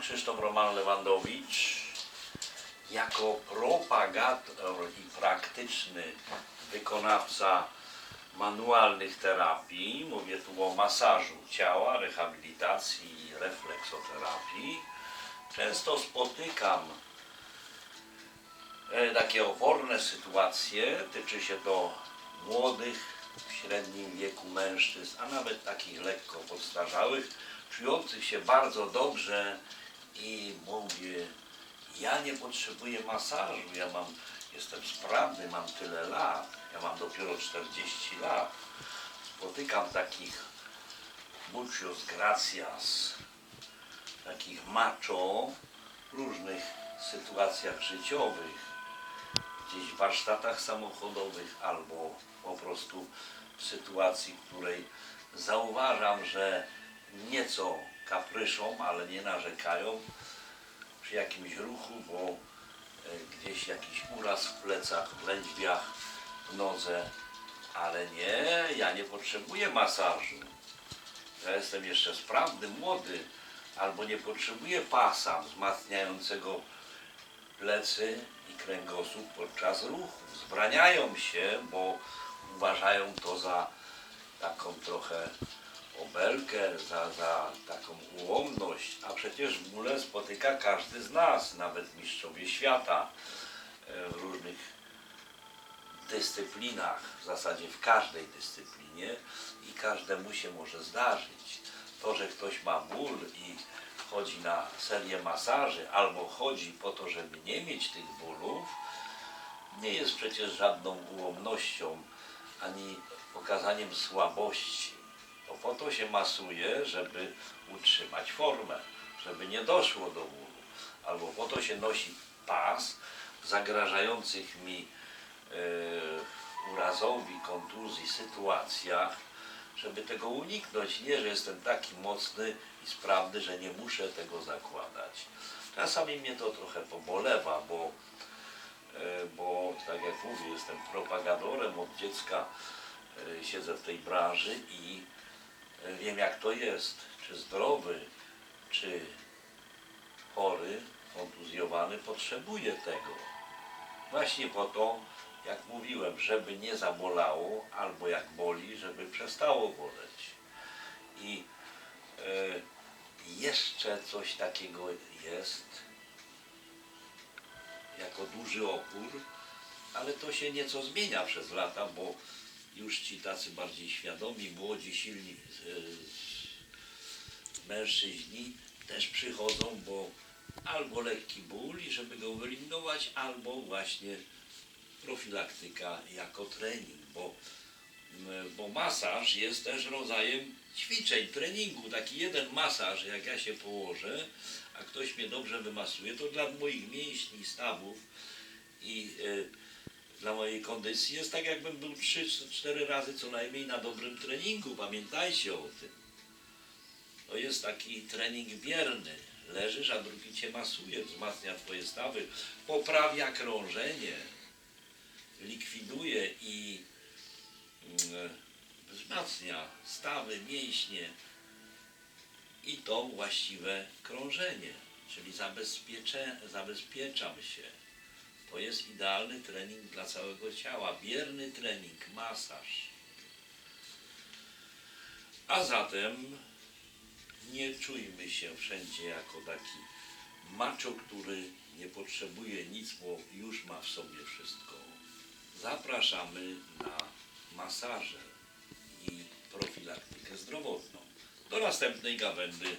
Krzysztof Roman Lewandowicz. Jako propagator i praktyczny wykonawca manualnych terapii, mówię tu o masażu ciała, rehabilitacji i refleksoterapii, często spotykam e, takie oporne sytuacje, tyczy się to młodych, w średnim wieku mężczyzn, a nawet takich lekko podstarzałych, czujących się bardzo dobrze i mówię, ja nie potrzebuję masażu, ja mam, jestem sprawny, mam tyle lat, ja mam dopiero 40 lat. Spotykam takich muchos gracias, takich macho w różnych sytuacjach życiowych, gdzieś w warsztatach samochodowych albo po prostu w sytuacji, w której zauważam, że nieco kapryszą, ale nie narzekają przy jakimś ruchu, bo e, gdzieś jakiś uraz w plecach, w lędźwiach, w nodze, ale nie, ja nie potrzebuję masażu. Ja jestem jeszcze sprawny, młody, albo nie potrzebuję pasa wzmacniającego plecy i kręgosłup podczas ruchu. Zbraniają się, bo uważają to za taką trochę obelgę, za, za taką ułomność, a przecież bóle spotyka każdy z nas, nawet mistrzowie świata e, w różnych dyscyplinach, w zasadzie w każdej dyscyplinie i każdemu się może zdarzyć. To, że ktoś ma ból i chodzi na serię masaży albo chodzi po to, żeby nie mieć tych bólów, nie jest przecież żadną ułomnością ani pokazaniem słabości. Po to się masuje, żeby utrzymać formę, żeby nie doszło do bólu. Albo po to się nosi pas zagrażających mi e, urazowi, kontuzji sytuacjach, żeby tego uniknąć. Nie, że jestem taki mocny i sprawny, że nie muszę tego zakładać. Czasami mnie to trochę pobolewa, bo E, bo tak jak mówię, jestem propagatorem od dziecka, e, siedzę w tej branży i wiem jak to jest, czy zdrowy, czy chory, kontuzjowany potrzebuje tego. Właśnie po to, jak mówiłem, żeby nie zabolało, albo jak boli, żeby przestało boleć. I e, jeszcze coś takiego jest, jako duży opór, ale to się nieco zmienia przez lata, bo już ci tacy bardziej świadomi, młodzi, silni e, mężczyźni też przychodzą, bo albo lekki ból i żeby go wyeliminować, albo właśnie profilaktyka jako trening, bo, bo masaż jest też rodzajem ćwiczeń, treningu. Taki jeden masaż, jak ja się położę, a ktoś mnie dobrze wymasuje, to dla moich mięśni, stawów i e, dla mojej kondycji jest tak, jakbym był 3-4 razy co najmniej na dobrym treningu. Pamiętajcie o tym. To jest taki trening bierny. Leżysz, a drugi cię masuje, wzmacnia twoje stawy, poprawia krążenie, likwiduje i mm, wzmacnia stawy, mięśnie i to właściwe krążenie, czyli zabezpieczam się. To jest idealny trening dla całego ciała, bierny trening, masaż. A zatem nie czujmy się wszędzie jako taki macho, który nie potrzebuje nic, bo już ma w sobie wszystko. Zapraszamy na masaże i profilaktykę zdrowotną. Do następnej gawędy.